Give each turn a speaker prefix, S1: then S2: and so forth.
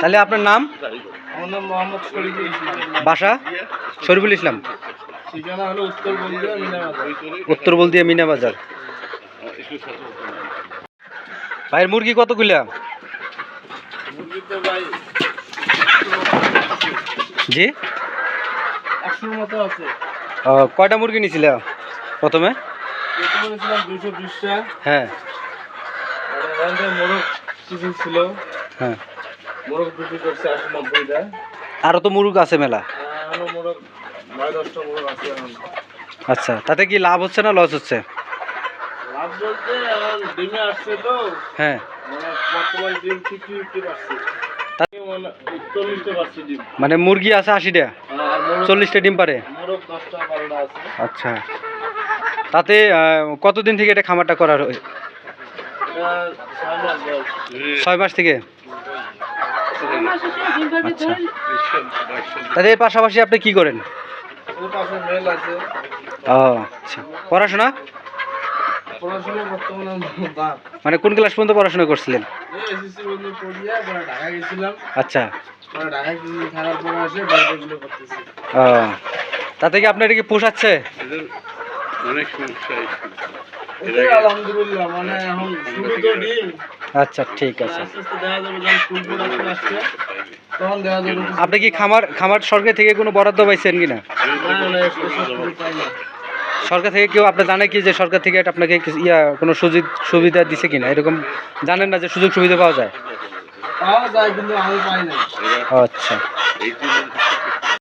S1: তাহলে আপনার নাম?
S2: আমার নাম মোহাম্মদ শরীফুল ইসলাম।
S1: বাসা? শরীফুল ইসলাম।
S2: ঠিকানা হলো উত্তর বলদিয়া
S1: উত্তর বলদিয়া মিনা বাজার ভাইয়ের মুরগি কতগুলা
S2: মুরগি
S1: জি?
S2: মতো আছে।
S1: কয়টা মুরগি নিছিল প্রথমে? হ্যাঁ।
S2: মোরগ কিছু ছিল।
S1: হ্যাঁ।
S2: মোরগ বিক্রি করছে আশি নব্বইটা
S1: আরও তো মুরগ আছে মেলা।
S2: এখনও মোরগ নয় দশটা মোরগ আছে
S1: আচ্ছা তাতে কি লাভ হচ্ছে না লস হচ্ছে?
S2: লাভ বলতে এখন ডিমে আসছে তো।
S1: হ্যাঁ।
S2: মানে বর্তমান ডিম ফিফটি ফিফটি পাচ্ছি।
S1: তা-
S2: মানে ডিম।
S1: মানে মুরগি আছে আশিটা?
S2: মোরগ
S1: চল্লিশটা ডিম পারে? আচ্ছা। তাতে কতদিন থেকে এটা খামারটা করার হয়?
S2: ছয় মাস
S1: থেকে? আচ্ছা। তাতে এর পাশাপাশি আপনি কি করেন? ও আচ্ছা। পড়াশোনা? মানে কোন ক্লাস পর্যন্ত পড়াশোনা করছিলেন?
S2: এসএসসি পর্যন্ত পড়িয়া পরে ঢাকা গেছিলাম।
S1: আচ্ছা।
S2: পরে ঢাকা কিছু থাকার পরে আসে বাইরেগুলো করতেছি।
S1: ও তাতে কি আপনার এটা কি পোষাচ্ছে
S3: অনেক সমস্যা
S2: এটাই আলহামদুলিল্লাহ মানে এখন শুরু তো ডিম।
S1: আচ্ছা ঠিক আছে।
S2: কিছু-
S1: আপনি কি খামার খামার সরকার থেকে কোনো বরাদ্দ পাইছেন কিনা। সরকার থেকে কেউ আপনি জানে কি যে সরকার থেকে এটা আপনাকে কিছু- ইয়া কোনো সুযোগ সুবিধা দিছে কিনা? এরকম জানেন না যে সুযোগ সুবিধা পাওয়া যায়?
S2: পাওয়া যায় কিন্তু আমি পাই না
S1: আচ্ছা।